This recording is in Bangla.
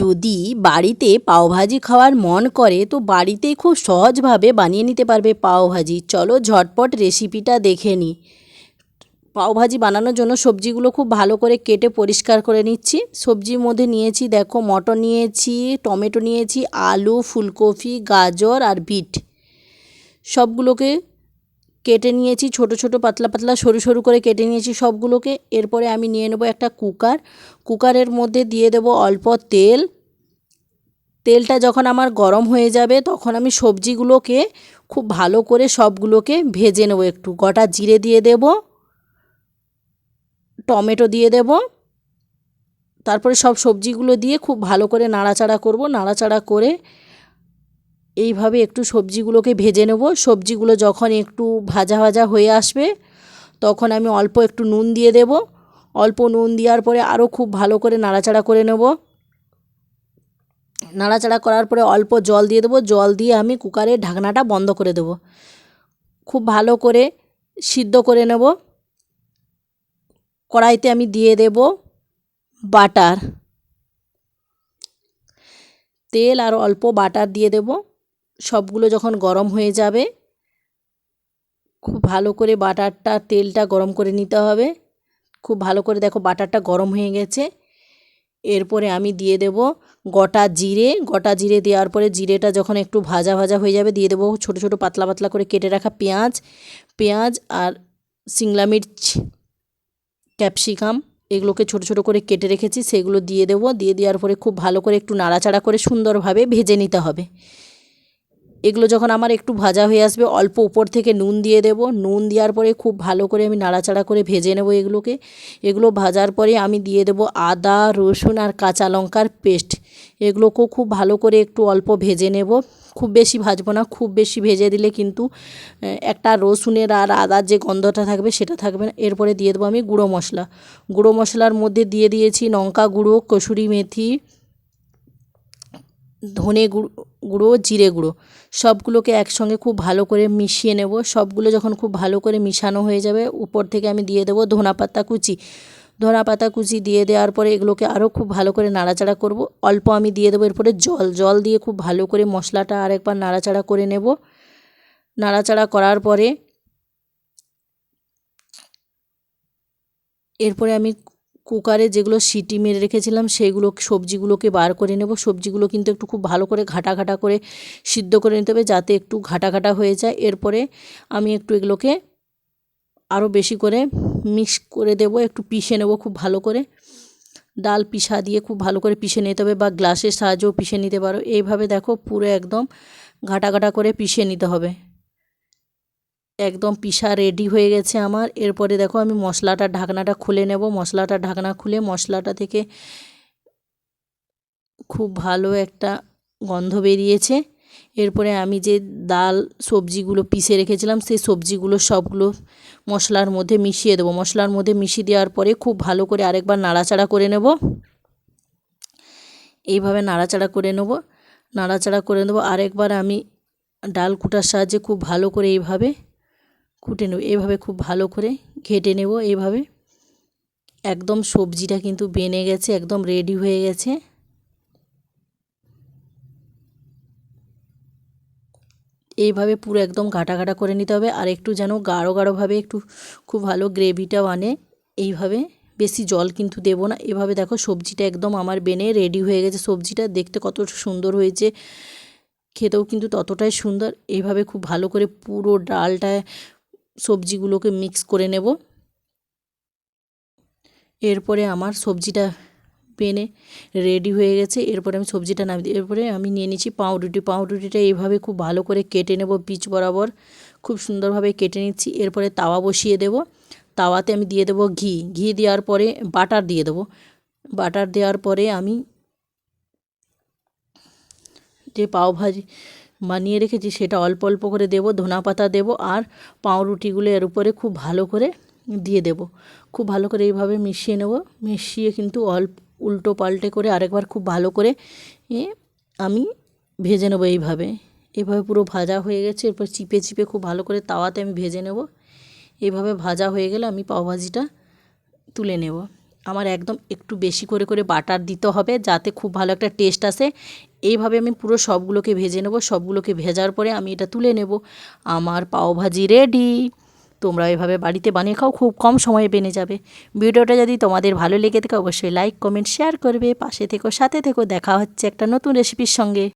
যদি বাড়িতে পাওভাজি খাওয়ার মন করে, তো বাড়িতেই খুব সহজভাবে বানিয়ে নিতে পারবে পাওভাজি। চলো ঝটপট রেসিপিটা দেখে নিই পাওভাজি বানানোর জন্য সবজিগুলো খুব ভালো করে কেটে পরিষ্কার করে নিচ্ছি। সবজির মধ্যে নিয়েছি, দেখো, মটর নিয়েছি, টমেটো নিয়েছি, আলু, ফুলকপি, গাজর আর বিট। সবগুলোকে কেটে নিয়েছি, ছোট ছোট পাতলা পাতলা সরু সরু করে কেটে নিয়েছি সবগুলোকে। এরপরে আমি নিয়ে নেব একটা কুকার। কুকারের মধ্যে দিয়ে দেবো অল্প তেল। তেলটা যখন আমার গরম হয়ে যাবে, তখন আমি সবজিগুলোকে খুব ভালো করে সবগুলোকে ভেজে নেব একটু। গোটা জিরে দিয়ে দেব, টমেটো দিয়ে দেব, তারপরে সব সবজিগুলো দিয়ে খুব ভালো করে নাড়াচাড়া করব। নাড়াচাড়া করে এইভাবে একটু সবজিগুলোকে ভেজে নেব। সবজিগুলো যখন একটু ভাজা ভাজা হয়ে আসবে, তখন আমি অল্প একটু নুন দিয়ে দেব। অল্প নুন দেওয়ার পরে আরও খুব ভালো করে নাড়াচাড়া করে নেব। নাড়াচাড়া করার পরে অল্প জল দিয়ে দেবো। জল দিয়ে আমি কুকারের ঢাকনাটা বন্ধ করে দেব। খুব ভালো করে সিদ্ধ করে নেব। কড়াইতে আমি দিয়ে দেব বাটার। তেল আর অল্প বাটার দিয়ে দেব। সবগুলো যখন গরম হয়ে যাবে, খুব ভালো করে বাটারটা, তেলটা গরম করে নিতে হবে। খুব ভালো করে দেখো বাটারটা গরম হয়ে গেছে। এরপরে আমি দিয়ে দেব গোটা জিরে। গোটা জিরে দেওয়ার পরে জিরেটা যখন একটু ভাজা ভাজা হয়ে যাবে, দিয়ে দেবো ছোটো ছোটো পাতলা পাতলা করে কেটে রাখা পেঁয়াজ। পেঁয়াজ আর সিংলা মির্চ, ক্যাপসিকাম এগুলোকে ছোটো ছোটো করে কেটে রেখেছি, সেগুলো দিয়ে দেবো। দিয়ে দেওয়ার পরে খুব ভালো করে একটু নাড়াচাড়া করে সুন্দরভাবে ভেজে নিতে হবে। এগুলো যখন আমার একটু ভাজা হয়ে আসবে, অল্প উপর থেকে নুন দিয়ে দেব। নুন দেওয়ার পরে খুব ভালো করে আমি নাড়াচাড়া করে ভেজে নেব এগুলোকে। এগুলো ভাজার পরে আমি দিয়ে দেব আদা, রসুন আর কাঁচা লঙ্কার পেস্ট। এগুলোকেও খুব ভালো করে একটু অল্প ভেজে নেব। খুব বেশি ভাজবো না, খুব বেশি ভেজে দিলে কিন্তু একটা রসুনের আর আদার যে গন্ধটা থাকবে সেটা থাকবে না। এরপরে দিয়ে দেবো আমি গুঁড়ো মশলা। গুঁড়ো মশলার মধ্যে দিয়ে দিয়েছি লঙ্কা গুঁড়ো, কসুরি মেথি ধনে গুঁড়ো জিরে গুঁড়ো। সবগুলোকে একসঙ্গে খুব ভালো করে মিশিয়ে নেব। সবগুলো যখন খুব ভালো করে মিশানো হয়ে যাবে, উপর থেকে আমি দিয়ে দেবো ধনা পাতা কুচি। ধনা পাতা কুচি দিয়ে দেওয়ার পরে এগুলোকে আরও খুব ভালো করে নাড়াচাড়া করব। অল্প আমি দিয়ে দেবো এরপরে জল। জল দিয়ে খুব ভালো করে মশলাটা আরেকবার নাড়াচাড়া করে নেব। নাড়াচাড়া করার পরে এরপরে আমি কুকারে যেগুলো সিটি মেরে রেখেছিলাম, সেগুলো সবজিগুলোকে বার করে নেব। সবজিগুলো কিন্তু একটু খুব ভালো করে ঘাটা ঘাটা করে সিদ্ধ করে নিতে হবে যাতে একটু ঘাটা ঘাটা হয়ে যায়। এরপরে আমি একটু এগুলোকে আরও বেশি করে মিক্স করে দেব, একটু পিষে নেব খুব ভালো করে। ডাল পিষা দিয়ে খুব ভালো করে পিষে নিতে হবে বা গ্লাসের সাহায্যেও পিষে নিতে পারো। এইভাবে দেখো পুরো একদম ঘাটা ঘাটা করে পিষে নিতে হবে। একদম পিসা রেডি হয়ে গেছে আমার। এরপরে দেখো আমি মশলাটার ঢাকনাটা খুলে নেব। মশলাটার ঢাকনা খুলে মশলাটা থেকে খুব ভালো একটা গন্ধ বেরিয়েছে। এরপরে আমি যে ডাল সবজিগুলো পিষে রেখেছিলাম, সেই সবজিগুলো সবগুলো মশলার মধ্যে মিশিয়ে দেবো। মশলার মধ্যে মিশিয়ে দেওয়ার পরে খুব ভালো করে আরেকবার নাড়াচাড়া করে নেব। এইভাবে নাড়াচাড়া করে নেব। নাড়াচাড়া করে নেব। আরেকবার আমি ডাল কুটার সাহায্যে খুব ভালো করে এইভাবে কুটে নেব, এভাবে খুব ভালো করে ঘেটে নেব, এভাবে। একদম সবজিটা কিন্তু বেনে গেছে, একদম রেডি হয়ে গেছে। এইভাবে পুরো একদম ঘাটা ঘাটা করে নিতে হবে, আর একটু যেন গাঢ় গাঢ়ভাবে একটু খুব ভালো গ্রেভিটাও আনে, এইভাবে। বেশি জল কিন্তু দেবো না, এভাবে দেখো সবজিটা একদম আমার বেনে রেডি হয়ে গেছে, সবজিটা দেখতে কত সুন্দর হয়েছে, খেতেও কিন্তু ততটাই সুন্দর। এইভাবে খুব ভালো করে পুরো ডালটায় সবজিগুলোকে মিক্স করে নেব। এরপরে আমার সবজিটা পেনে রেডি হয়ে গেছে। এরপরে আমি সবজিটা নামিয়ে এরপরে আমি নিয়ে নিচ্ছি পাউরুটি। পাউরুটিটা এইভাবে খুব ভালো করে কেটে নেব পিচ বরাবর। খুব সুন্দরভাবে কেটে নিচ্ছি। এরপরে তাওয়া বসিয়ে দেব। তাওয়াতে আমি দিয়ে দেবো ঘি। ঘি দেওয়ার পরে বাটার দিয়ে দেবো। বাটার দেওয়ার পরে আমি যে পাওভাজি বানিয়ে রেখেছি, সেটা অল্প অল্প করে দেবো, ধনা পাতা দেবো আর পাউরুটিগুলো এর উপরে খুব ভালো করে দিয়ে দেব। খুব ভালো করে এইভাবে মিশিয়ে নেব। মিশিয়ে কিন্তু অল্প উল্টো পাল্টে করে আরেকবার খুব ভালো করে আমি ভেজে নেব এইভাবে। এভাবে পুরো ভাজা হয়ে গেছে, এরপর চিপে চিপে খুব ভালো করে তাওয়াতে আমি ভেজে নেব। এইভাবে ভাজা হয়ে গেলে আমি পাওভাজিটা তুলে নেব। আমার একদম একটু বেশি করে করে বাটার দিতে হবে যাতে খুব ভালো একটা টেস্ট আসে। এইভাবে আমি পুরো সবগুলোকে ভেজে নেব, সবগুলোকে ভেজার পরে আমি এটা তুলে নেব। আমার পাওভাজি রেডি। তোমরা এভাবে বাড়িতে বানিয়ে খাও, খুব কম সময়ে বেনে যাবে। ভিডিওটা যদি তোমাদের ভালো লেগে থাকে, অবশ্যই লাইক কমেন্ট শেয়ার করবে। পাশে থেকো, সাথে থেকো। দেখা হচ্ছে একটা নতুন রেসিপির সঙ্গে।